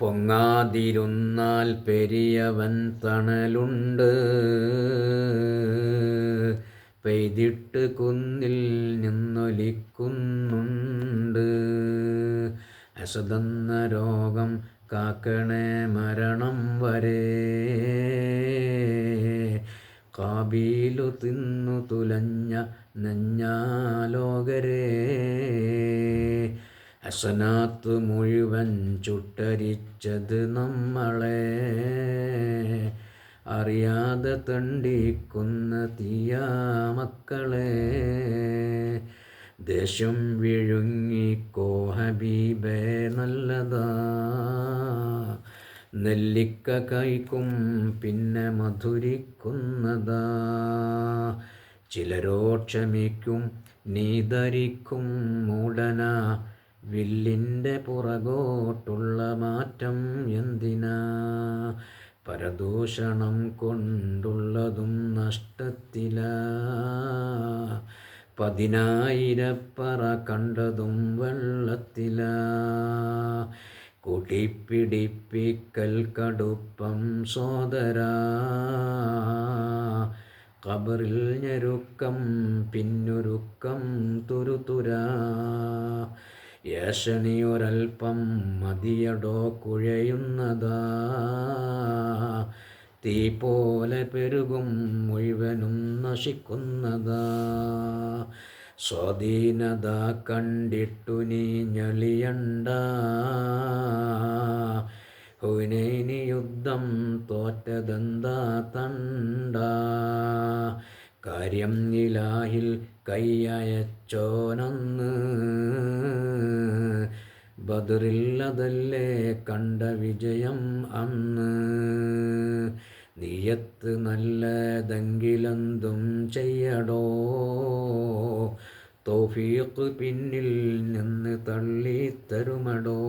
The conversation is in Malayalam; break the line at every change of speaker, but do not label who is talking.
പൊങ്ങാതിരുന്നാൽ പെരിയവൻ തണലുണ്ട്. പെയ്തിട്ട് കുന്നിൽ നിന്നൊലിക്കുന്നുണ്ട്. അസതെന്ന രോഗം കാക്കണേ മരണം വരെ. കാബീലു തിന്നു തുലഞ്ഞ നെഞ്ഞാലോകരേ. ഹസനാത്ത് മുഴുവൻ ചുട്ടരിച്ചത് നമ്മളെ. അറിയാതെ തണ്ടിക്കുന്ന തീയാ മക്കളെ. ദേശം വിഴുങ്ങി ഹബീബേ നല്ലതാ. നെല്ലിക്ക കൈക്കും പിന്നെ മധുരിക്കുന്നതാ. ചിലരോ ക്ഷമിക്കും നീ ധരിക്കും മൂടന. വില്ലിന്റെ പുറകോട്ടുള്ള മാറ്റം എന്തിനാ? പരദൂഷണം കൊണ്ടുള്ളതും നഷ്ടത്തില. പതിനായിരപ്പറ കണ്ടതും വെള്ളത്തില. കുടിപ്പിടിപ്പിക്കൽ കടുപ്പം സോദരാ. കബറിൽ ഞെരുക്കം പിന്നൊരുക്കം തുരുതുരാ. യേശനിയൊരൽപ്പം മതിയടോ കുഴയുന്നതാ. തീ പോലെ പെരുകും മുഴുവനും നശിക്കുന്നതാ. സ്വാധീനത കണ്ടിട്ടു നീ ഞെളിയണ്ട. ഹുനൈനി യുദ്ധം തോറ്റതെന്താ തണ്ട. കാര്യം നിലാഹിൽ കൈയച്ചോനന്ന് ബദറില്ലതല്ലേ കണ്ട വിജയം അന്ന്? നീയത്ത് നല്ലതെങ്കിലെന്തും ചെയ്യടോ? തോഫീക്ക് പിന്നിൽ നിന്ന് തള്ളിത്തരുമടോ?